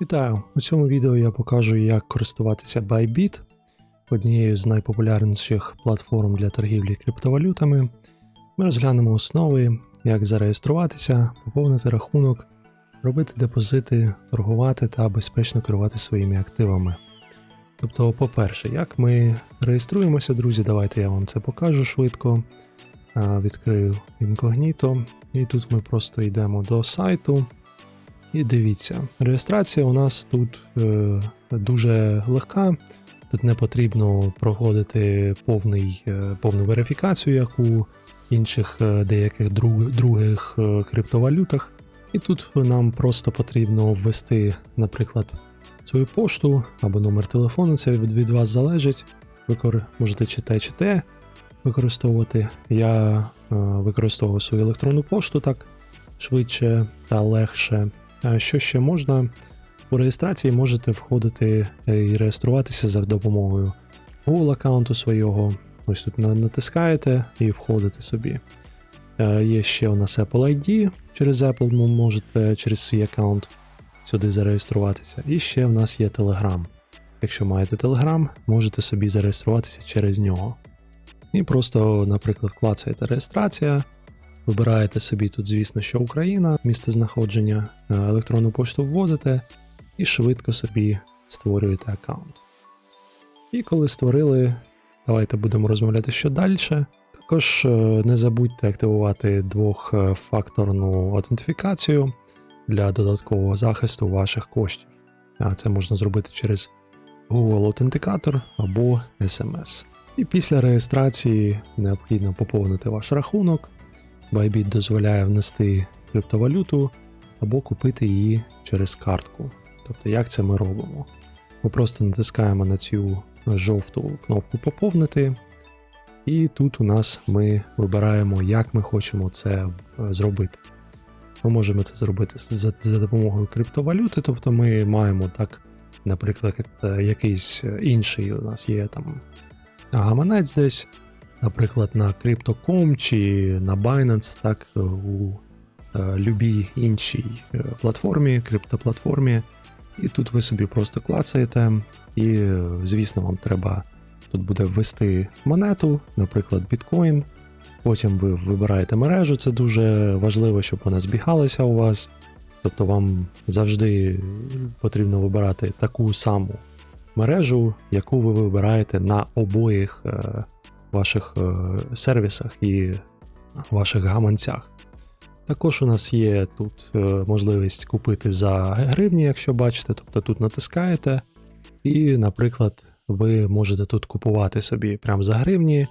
Вітаю! У цьому відео я покажу, як користуватися Bybit, однією з найпопулярніших платформ для торгівлі криптовалютами. Ми розглянемо основи, як зареєструватися, поповнити рахунок, робити депозити, торгувати та безпечно керувати своїми активами. Тобто, по-перше, як ми реєструємося, друзі, давайте я вам це покажу швидко. Відкрию інкогніто, і тут ми просто йдемо до сайту. І дивіться, реєстрація у нас тут е, дуже легка. Тут не потрібно проходити повний, е, повну верифікацію, як у інших е, деяких друг, других е, криптовалютах. І тут нам просто потрібно ввести, наприклад, свою пошту або номер телефону, це від, від вас залежить. Ви можете чи те, чи те використовувати. Я е, використовую свою електронну пошту так швидше та легше. Що ще можна? У реєстрації можете входити е, і реєструватися за допомогою Google аккаунту свого. Ось тут натискаєте і входите собі. Е, Є ще у нас Apple ID. Через Apple ви можете через свій аккаунт сюди зареєструватися. І ще в нас є Telegram. Якщо маєте Telegram, можете собі зареєструватися через нього. І просто, наприклад, клацаєте реєстрація, Вибираєте собі тут, звісно, що Україна, місце знаходження, е, електронну пошту вводите і швидко собі створюєте аккаунт. І коли створили, давайте будемо розмовляти що далі. Також е, не забудьте активувати двохфакторну аутентифікацію для додаткового захисту ваших коштів. А Це можна зробити через Google Аутентикатор або SMS. І після реєстрації необхідно поповнити ваш рахунок. Bybit дозволяє внести криптовалюту або купити її через картку. Тобто, як це ми робимо? Ми просто натискаємо на цю жовту кнопку Поповнити, і тут у нас ми вибираємо, як ми хочемо це е, зробити. Ми можемо це зробити за, за допомогою криптовалюти, тобто ми маємо так, наприклад, е, якийсь інший у нас є там гаманець десь наприклад, на Crypto.com чи на Binance, так у е, любій іншій е, платформі, криптоплатформі. І тут ви собі просто клацаєте, і, е, звісно, вам треба тут буде ввести монету, наприклад, біткоін. Потім ви вибираєте мережу, це дуже важливо, щоб вона збігалася у вас. Тобто вам завжди потрібно вибирати таку саму мережу, яку ви вибираєте на обоїх е, ваших е, сервісах і ваших гаманцях. Також у нас є тут е, можливість купити за гривні, якщо бачите, тобто тут натискаєте, і, наприклад, ви можете тут купувати собі прямо за гривні.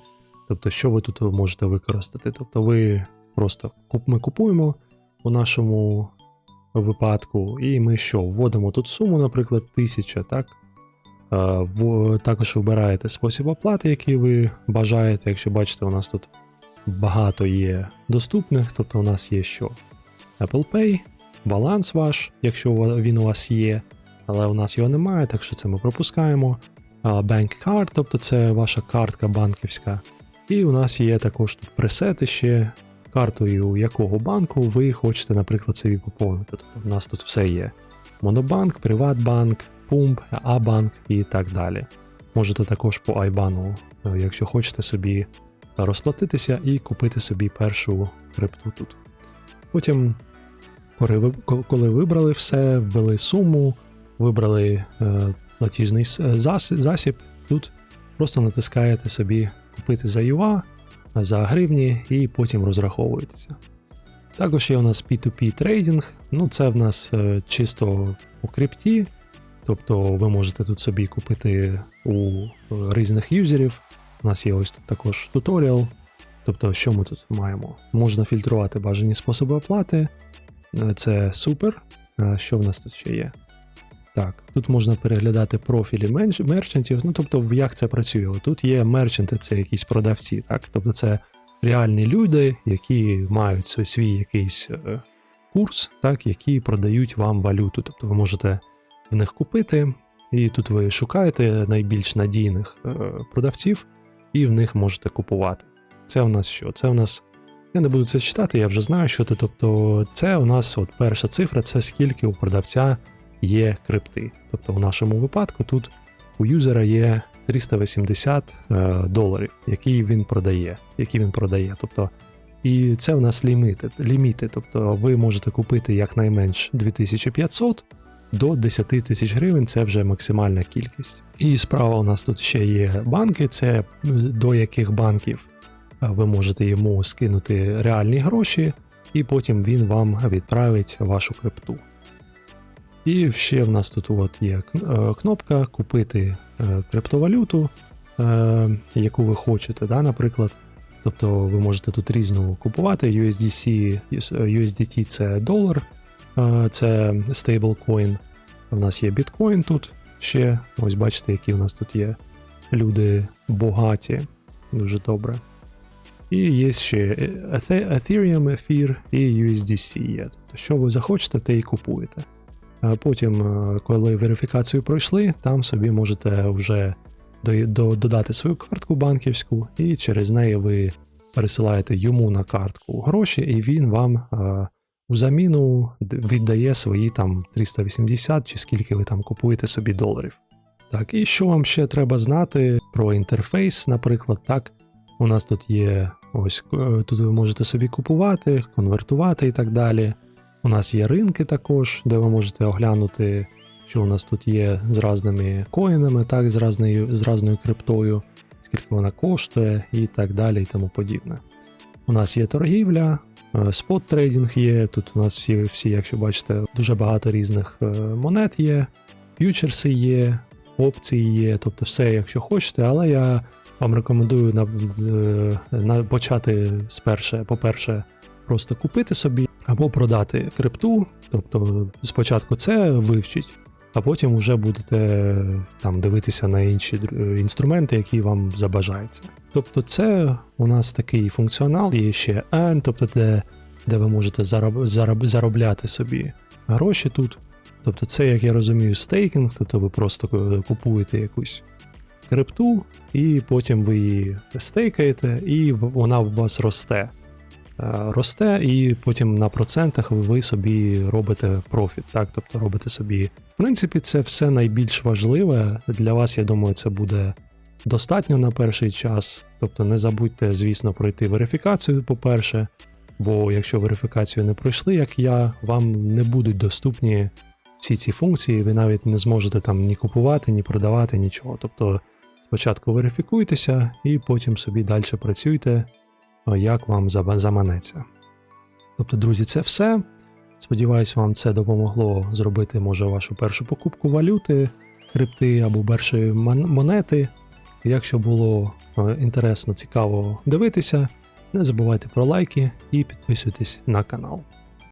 Тобто, що ви тут можете використати? Тобто, ви просто ми купуємо у нашому випадку, і ми що, вводимо тут суму, наприклад, 1000, так? Е, Також вибираєте спосіб оплати, який ви бажаєте. Якщо бачите, у нас тут багато є доступних, тобто у нас є що? Apple Pay, баланс ваш, якщо він у вас є, але у нас його немає, так що це ми пропускаємо. Bank Card, тобто це ваша картка банківська. І у нас є також тут пресети ще картою якого банку ви хочете, наприклад, собі поповнити. Тобто у нас тут все є. Монобанк, Приватбанк, Пумп, Абанк і так далі. Можете також по Айбану, е, якщо хочете собі розплатитися і купити собі першу крипту тут. Потім, коли ви, ко- коли вибрали все, ввели суму, вибрали е, платіжний засіб, тут просто натискаєте собі купити за UA, за гривні і потім розраховуєтеся. Також є у нас P2P трейдинг, ну це в нас е, чисто по крипті, тобто ви можете тут собі купити у е, різних юзерів. У нас є ось тут також туторіал. Тобто, що ми тут маємо? Можна фільтрувати бажані способи оплати. Е, Це супер. Що в нас тут ще є? Так, тут можна переглядати профілі мерчантів. Ну, тобто, як це працює? Тут є мерчанти, це якісь продавці, так? Тобто, це реальні люди, які мають свій, якийсь е, курс, так, які продають вам валюту. Тобто, ви можете в них купити, і тут ви шукаєте найбільш надійних е, продавців, і в них можете купувати. Це у нас що? Це у нас. Я не буду це читати, я вже знаю, що це. Тобто, це у нас от перша цифра, це скільки у продавця є крипти. Тобто, в нашому випадку тут у юзера є 380 е, доларів, які він продає. Які він продає. Тобто, і це в нас ліміти, ліміти. Тобто ви можете купити якнайменш 2500 до 10 тисяч гривень це вже максимальна кількість. І справа у нас тут ще є банки, це до яких банків е, ви можете йому скинути реальні гроші, і потім він вам відправить вашу крипту. І ще в нас тут от є е, кнопка купити е, криптовалюту, яку ви хочете, да, наприклад. Тобто ви можете тут різну купувати. USDC, USDT це долар, це стейблкоін. У нас є біткоін тут ще. Ось бачите, які у нас тут є люди багаті. Дуже добре. І є ще Ethe- Ethereum, Ефір і USDC є. Тобто, що ви захочете, те і купуєте. Потім, е, коли верифікацію пройшли, там собі можете вже до- до- додати свою картку банківську, і через неї ви пересилаєте йому на картку гроші, і він вам е, у заміну віддає свої там 380 чи скільки ви там купуєте собі доларів. Так, і що вам ще треба знати про інтерфейс, наприклад, так. У нас тут є ось е, тут ви можете собі купувати, конвертувати і так далі. У нас є ринки також, де ви можете оглянути, що у нас тут є з різними коїнами, так, з, разною, з разною криптою, скільки вона коштує і так далі, і тому подібне. У нас є торгівля, е, спот трейдинг є. Тут у нас всі, всі, якщо бачите, дуже багато різних е, монет є, ф'ючерси є, опції є, тобто все, якщо хочете, але я вам рекомендую на, е, на почати сперше, по-перше, просто купити собі або продати крипту. Тобто спочатку це вивчіть, а потім вже будете там дивитися на інші інструменти, які вам забажаються. Тобто, це у нас такий функціонал, є ще Earn, тобто де, де ви можете зароб, зароб, заробляти собі гроші тут. Тобто, це, як я розумію, стейкінг, тобто ви просто е, купуєте якусь крипту, і потім ви її стейкаєте, і вона у вас росте. Е, Росте, і потім на процентах ви собі робите профіт, так? Тобто робите собі. В принципі, це все найбільш важливе. Для вас, я думаю, це буде достатньо на перший час. Тобто не забудьте, звісно, пройти верифікацію, по-перше, бо якщо верифікацію не пройшли, як я, вам не будуть доступні всі ці функції, ви навіть не зможете там ні купувати, ні продавати, нічого. Тобто спочатку верифікуйтеся і потім собі далі працюйте, як вам заманеться. Тобто, друзі, це все. Сподіваюсь, вам це допомогло зробити, може, вашу першу покупку валюти, крипти або першої монети. Якщо було е, інтересно, цікаво дивитися, не забувайте про лайки і підписуйтесь на канал.